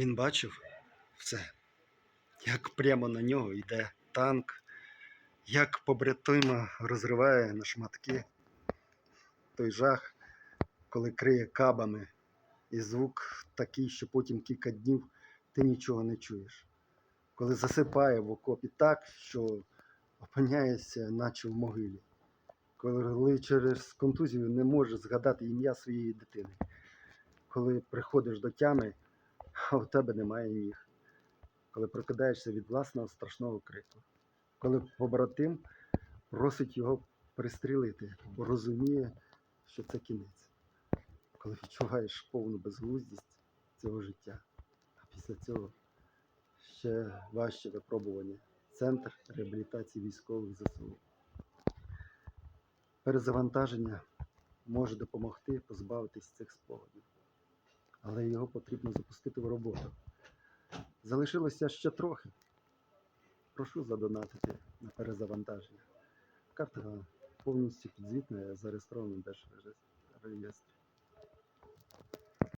Він бачив все, як прямо на нього йде танк, як побратима розриває на шматки той жах, коли криє кабами, і звук такий, що потім кілька днів ти нічого не чуєш. Коли засипає в окопі так, що опиняєшся, наче в могилі. Коли через контузію не можеш згадати ім'я своєї дитини. Коли приходиш до тями, а у тебе немає ніг. Коли прокидаєшся від власного страшного крику. Коли побратим просить його пристрілити, бо розуміє, що це кінець. Коли відчуваєш повну безглуздість цього життя. А після цього ще важче випробування. Центр реабілітації військових ЗСУ. Перезавантаження може допомогти позбавитись цих спогадів, але його потрібно запустити в роботу. Залишилося ще трохи. Прошу задонатити на перезавантаження. Карта повністю підзвітна, зареєстрована в Держреєстрі.